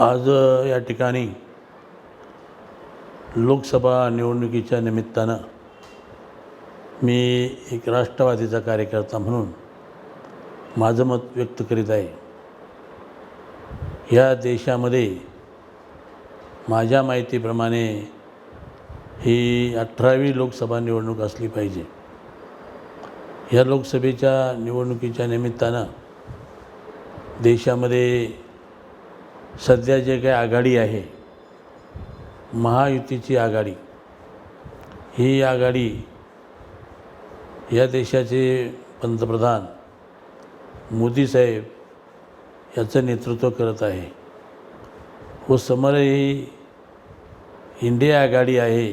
आज या ठिकाणी लोकसभा निवडणुकीच्या निमित्तानं मी एक राष्ट्रवादीचा कार्यकर्ता म्हणून माझं मत व्यक्त करीत आहे. या देशामध्ये माझ्या माहितीप्रमाणे ही अठरावी लोकसभा निवडणूक असली पाहिजे. या लोकसभेच्या निवडणुकीच्या निमित्तानं देशामध्ये सध्या जे काही आघाडी आहे महायुतीची आघाडी ही आघाडी या देशाचे पंतप्रधान मोदी साहेब याचं नेतृत्व करत आहे. व समोर ही इंडिया आघाडी आहे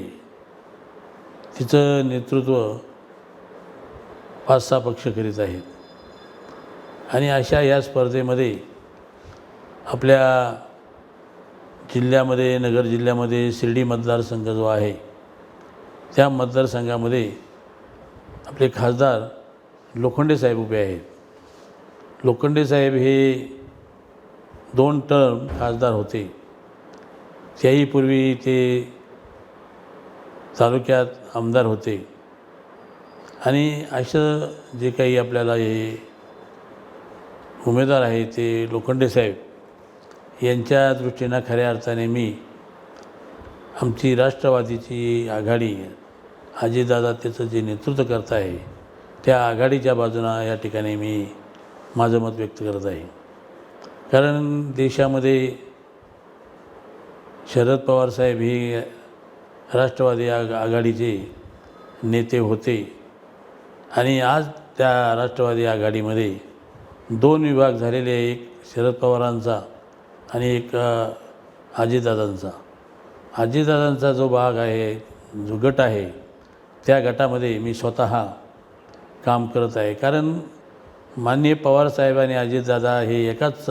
तिचं नेतृत्व पाच सहा पक्ष करीत आहेत. आणि अशा या स्पर्धेमध्ये आपल्या जिल्ह्यामध्ये नगर जिल्ह्यामध्ये शिर्डी मतदारसंघ जो आहे त्या मतदारसंघामध्ये आपले खासदार लोखंडे साहेब उभे आहेत. लोखंडे साहेब हे दोन टर्म खासदार होते. त्याही पूर्वी ते तालुक्यात आमदार होते. आणि असं जे काही आपल्याला हे उमेदवार आहे ते लोखंडे साहेब यांच्या दृष्टीनं खऱ्या अर्थाने मी आमची राष्ट्रवादीची आघाडी अजितदादा त्याचं जे नेतृत्व करत आहे त्या आघाडीच्या बाजूनं या ठिकाणी मी माझं मत व्यक्त करत आहे. कारण देशामध्ये शरद पवार साहेब हे राष्ट्रवादी आघ आघाडीचे नेते होते. आणि आज त्या राष्ट्रवादी आघाडीमध्ये दोन विभाग झालेले एक शरद पवारांचा आणि एक आजीदादांचा. आजीदादांचा जो भाग आहे जो गट आहे त्या गटामध्ये मी स्वतः काम करत आहे. कारण माननीय पवारसाहेब आणि अजितदादा हे एकाच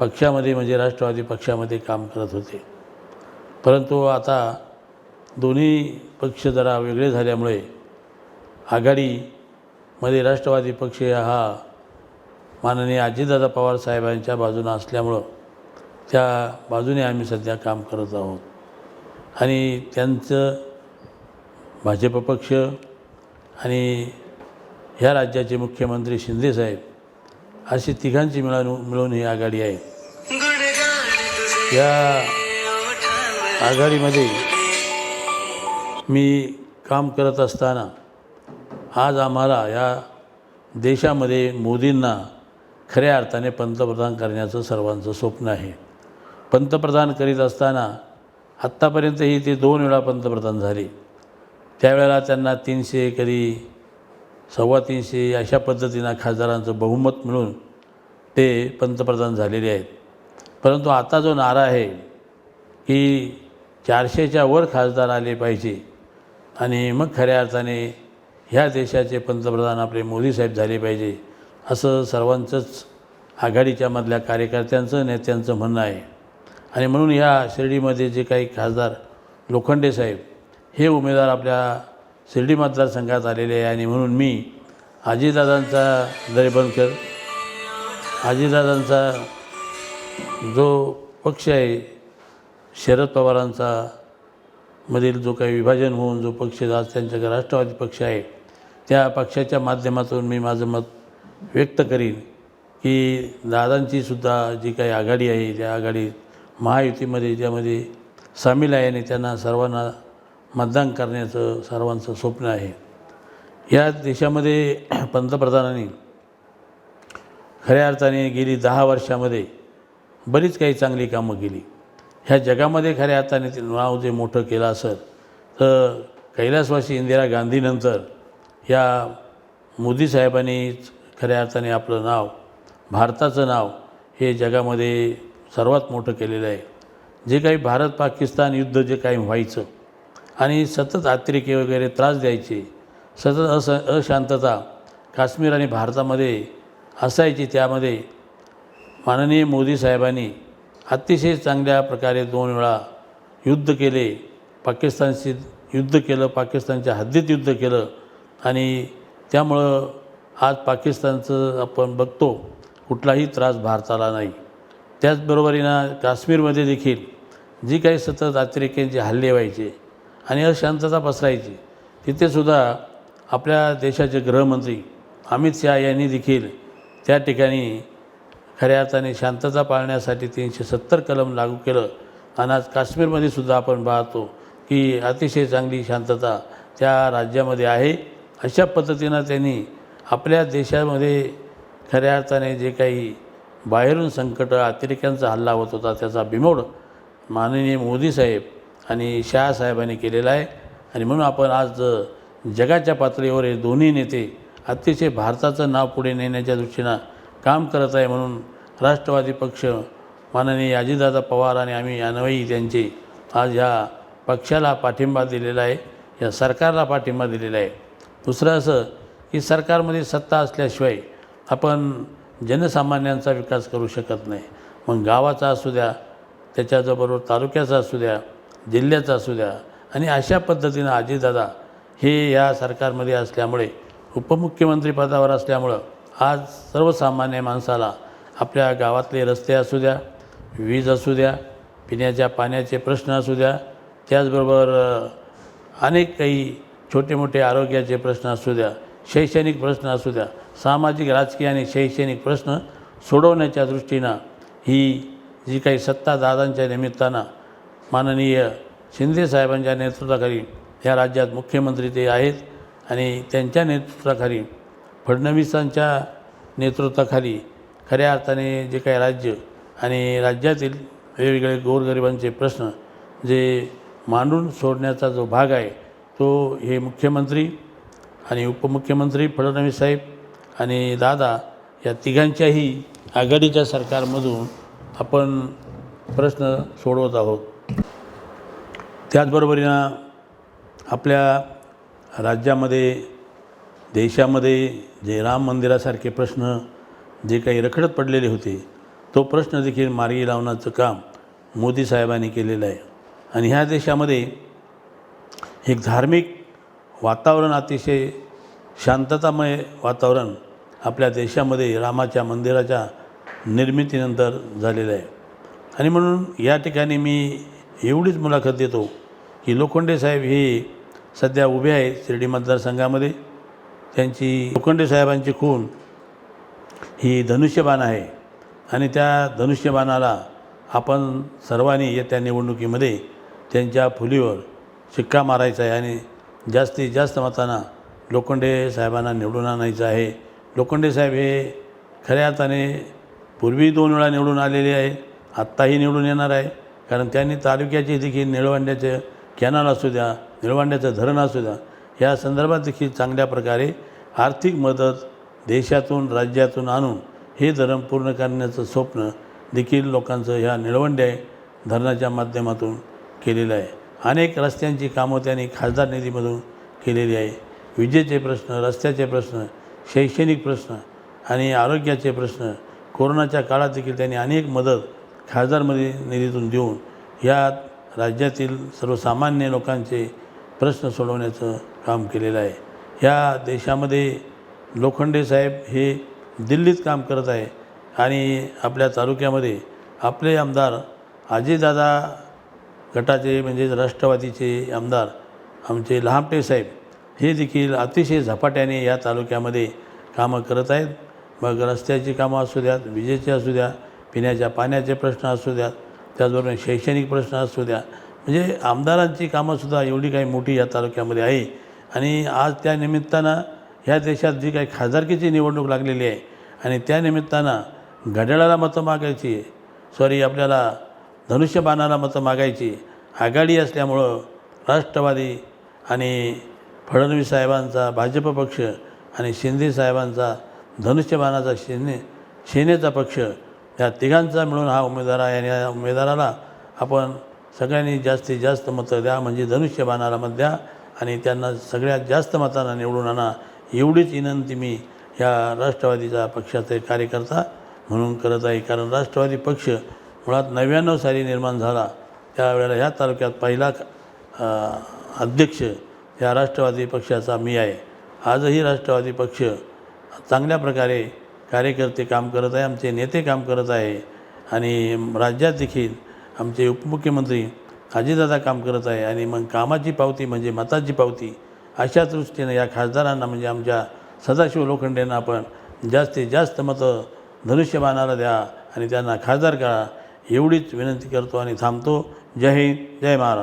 पक्षामध्ये म्हणजे राष्ट्रवादी पक्षामध्ये काम करत होते. परंतु आता दोन्ही पक्ष जरा वेगळे झाल्यामुळे आघाडीमध्ये राष्ट्रवादी पक्ष हा माननीय अजितदादा पवार साहेबांच्या बाजूनं असल्यामुळं त्या बाजूने आम्ही सध्या काम करत आहोत. आणि त्यांचं भाजप पक्ष आणि ह्या राज्याचे मुख्यमंत्री शिंदेसाहेब अशी तिघांची मिळवून मिळून ही आघाडी आहे. या आघाडीमध्ये मी काम करत असताना आज आम्हाला या देशामध्ये मोदींना खऱ्या अर्थाने पंतप्रधान करण्याचं सर्वांचं स्वप्न आहे. पंतप्रधान करीत असताना आत्तापर्यंतही ते दोन वेळा पंतप्रधान झाले. त्यावेळेला त्यांना तीनशे कधी सव्वा तीनशे अशा पद्धतीनं खासदारांचं बहुमत मिळून ते पंतप्रधान झालेले आहेत. परंतु आता जो नारा आहे की चारशेच्या वर खासदार आले पाहिजे आणि मग खऱ्या अर्थाने ह्या देशाचे पंतप्रधान आपले मोदी साहेब झाले पाहिजे असं सर्वांचंच आघाडीच्या मधल्या कार्यकर्त्यांचं नेत्यांचं म्हणणं आहे. आणि म्हणून ह्या शिर्डीमध्ये जे काही खासदार लोखंडे साहेब हे उमेदवार आपल्या शिर्डी मतदारसंघात आलेले आहे. आणि म्हणून मी आजीदादांचा दरेबनकर आजीदादांचा जो पक्ष आहे शरद पवारांचा मधील जो काही विभाजन होऊन जो पक्ष आज त्यांच्याकडे राष्ट्रवादी पक्ष आहे त्या पक्षाच्या माध्यमातून मी माझं मत व्यक्त करीन की दादांची सुद्धा जी काही आघाडी आहे त्या आघाडीत महायुतीमध्ये ज्यामध्ये सामील आहे आणि त्यांना सर्वांना मतदान करण्याचं सर्वांचं स्वप्न आहे. या देशामध्ये पंतप्रधानांनी खऱ्या अर्थाने गेली दहा वर्षामध्ये बरीच काही चांगली कामं केली. ह्या जगामध्ये खऱ्या अर्थाने ते नाव जे मोठं केलं असेल तर कैलासवासी इंदिरा गांधीनंतर या मोदी साहेबांनी खऱ्या अर्थाने आपलं नाव भारताचं नाव हे जगामध्ये सर्वात मोठं केलेलं आहे. जे काही भारत पाकिस्तान युद्ध जे काही व्हायचं आणि सतत आत्रिके वगैरे त्रास द्यायचे सतत अस अशांतता काश्मीर आणि भारतामध्ये असायची त्यामध्ये माननीय मोदी साहेबांनी अतिशय चांगल्या प्रकारे दोन वेळा युद्ध केले पाकिस्तानशी युद्ध केलं पाकिस्तानच्या हद्दीत युद्ध केलं आणि त्यामुळं आज पाकिस्तानचं आपण बघतो कुठलाही त्रास भारताला नाही. त्याचबरोबरीनं काश्मीरमध्ये देखील जी काही सतत अतिरेक्यांचे हल्ले व्हायचे आणि अशांतता पसरायची तिथेसुद्धा आपल्या देशाचे गृहमंत्री अमित शहा यांनी देखील त्या ठिकाणी खऱ्या अर्थाने शांतता पाळण्यासाठी तीनशे सत्तर कलम लागू केलं. आणि आज काश्मीरमध्ये सुद्धा आपण पाहतो की अतिशय चांगली शांतता त्या राज्यामध्ये आहे. अशा पद्धतीनं त्यांनी आपल्या देशामध्ये खऱ्या अर्थाने जे काही बाहेरून संकट अतिरेक्यांचा हल्ला होत होता त्याचा बिमोड माननीय मोदी साहेब आणि शहासाहेबांनी केलेला आहे. आणि म्हणून आपण आज जगाच्या पातळीवर हे दोन्ही नेते अतिशय भारताचं नाव पुढे नेण्याच्या दृष्टीनं काम करत आहे म्हणून राष्ट्रवादी पक्ष माननीय अजितदादा पवार आणि आम्ही अनवयी त्यांचे आज ह्या पक्षाला पाठिंबा दिलेला आहे या सरकारला पाठिंबा दिलेला आहे. दुसरं असं की सरकारमध्ये सत्ता असल्याशिवाय आपण जनसामान्यांचा विकास करू शकत नाही. मग गावाचा असू द्या त्याच्याबरोबर तालुक्याचा असू द्या जिल्ह्याचा असू द्या आणि अशा पद्धतीनं आजीदादा हे या सरकारमध्ये असल्यामुळे उपमुख्यमंत्रीपदावर असल्यामुळं आज सर्वसामान्य माणसाला आपल्या गावातले रस्ते असू द्या वीज असू द्या पिण्याच्या पाण्याचे प्रश्न असू द्या त्याचबरोबर अनेक काही छोटे मोठे आरोग्याचे प्रश्न असू द्या शैक्षणिक प्रश्न असू द्या सामाजिक राजकीय आणि शैक्षणिक प्रश्न सोडवण्याच्या दृष्टीनं ही जी काही सत्ता दादांच्या निमित्तानं माननीय शिंदे साहेबांच्या नेतृत्वाखाली या राज्यात मुख्यमंत्री ते आहेत आणि त्यांच्या नेतृत्वाखाली फडणवीसांच्या नेतृत्वाखाली खऱ्या अर्थाने जे काही राज्य आणि राज्यातील वेगवेगळे गोरगरिबांचे प्रश्न जे मांडून सोडण्याचा जो भाग आहे तो हे मुख्यमंत्री आणि उपमुख्यमंत्री फडणवीस साहेब आणि दादा या तिघांच्याही आघाडीच्या सरकारमधून आपण प्रश्न सोडवत आहोत. त्याचबरोबरीनं आपल्या राज्यामध्ये देशामध्ये जे राम मंदिरासारखे प्रश्न जे काही रखडत पडलेले होते तो प्रश्न देखील मार्गी लावण्याचं काम मोदी साहेबांनी केलेलं आहे. आणि ह्या देशामध्ये एक धार्मिक वातावरण अतिशय शांततामय वातावरण आपल्या देशामध्ये रामाच्या मंदिराच्या निर्मितीनंतर झालेलं आहे. आणि म्हणून या ठिकाणी मी एवढीच मुलाखत देतो की लोखंडे साहेब हे सध्या उभे आहेत शिर्डी मतदारसंघामध्ये. त्यांची लोखंडे साहेबांची खून ही धनुष्यबाण आहे. आणि त्या धनुष्यबाणाला आपण सर्वांनी येत्या निवडणुकीमध्ये त्यांच्या फुलीवर शिक्का मारायचा आहे आणि जास्तीत जास्त मतांना लोखंडे साहेबांना निवडून आणायचं आहे. लोखंडे साहेब हे खऱ्या अर्थाने पूर्वी दोन वेळा निवडून आलेले आहे. आत्ताही निवडून येणार आहे. कारण त्यांनी तालुक्याचे देखील निळवंड्याचं कॅनल असू द्या निळवंड्याचं धरण असू द्या या संदर्भात देखील चांगल्या प्रकारे आर्थिक मदत देशातून राज्यातून आणून हे धरण पूर्ण करण्याचं स्वप्न देखील लोकांचं ह्या निळवंड्या धरणाच्या माध्यमातून केलेलं आहे. अनेक रस्त्यांची कामं त्यांनी खासदार निधीमधून केलेली आहे. विजेचे प्रश्न रस्त्याचे प्रश्न शैक्षणिक प्रश्न आणि आरोग्याचे प्रश्न कोरोनाच्या काळात देखील त्यांनी अनेक मदत खासदारमध्ये निधीतून देऊन या राज्यातील सर्वसामान्य लोकांचे प्रश्न सोडवण्याचं काम केलेलं आहे. या देशामध्ये लोखंडे साहेब हे दिल्लीत काम करत आहे आणि आपल्या तालुक्यामध्ये आपले आमदार अजयदादा गटाचे म्हणजेच राष्ट्रवादीचे आमदार आमचे लहामटे साहेब हे देखील अतिशय झपाट्याने या तालुक्यामध्ये कामं करत आहेत. मग रस्त्याची कामं असू द्यात विजेचे असू द्या पिण्याच्या पाण्याचे प्रश्न असू द्यात त्याचबरोबर शैक्षणिक प्रश्न असू द्या म्हणजे आमदारांची कामंसुद्धा एवढी काही मोठी या तालुक्यामध्ये आहे. आणि आज त्या निमित्तानं ह्या देशात जी काही खासदारकीची निवडणूक लागलेली आहे आणि त्या निमित्तानं घड्याळाला मतं मागायची सॉरी आपल्याला धनुष्यबाणाला मतं मागायची आघाडी असल्यामुळं राष्ट्रवादी आणि फडणवीस साहेबांचा भाजप पक्ष आणि शिंदे साहेबांचा धनुष्यबाणाचा सेने सेनेचा पक्ष या तिघांचा मिळून हा उमेदवार आहे आणि या उमेदवाराला आपण सगळ्यांनी जास्तीत जास्त मतं द्या म्हणजे धनुष्यबाणाला मत द्या आणि त्यांना सगळ्यात जास्त मतांना निवडून आणा. एवढीच विनंती मी या राष्ट्रवादीचा पक्षाचे कार्यकर्ता म्हणून करत आहे कारण राष्ट्रवादी पक्ष मुळात नव्याण्णव साली निर्माण झाला त्यावेळेला ह्या तालुक्यात पहिला अध्यक्ष या राष्ट्रवादी पक्षाचा मी आहे. आजही राष्ट्रवादी पक्ष चांगल्या प्रकारे कार्यकर्ते काम करत आहे आमचे नेते काम करत आहे आणि राज्यात देखील आमचे उपमुख्यमंत्री अजितदादा काम करत आहे आणि मग कामाची पावती म्हणजे मताची पावती अशा दृष्टीने या खासदारांना म्हणजे आमच्या सदाशिव लोखंडेंना आपण जास्तीत जास्त मतं धनुष्यबाणाला द्या आणि त्यांना खासदार करा. एवढीच विनंती करतो आणि थांबतो. जय हिंद जय महाराष्ट्र.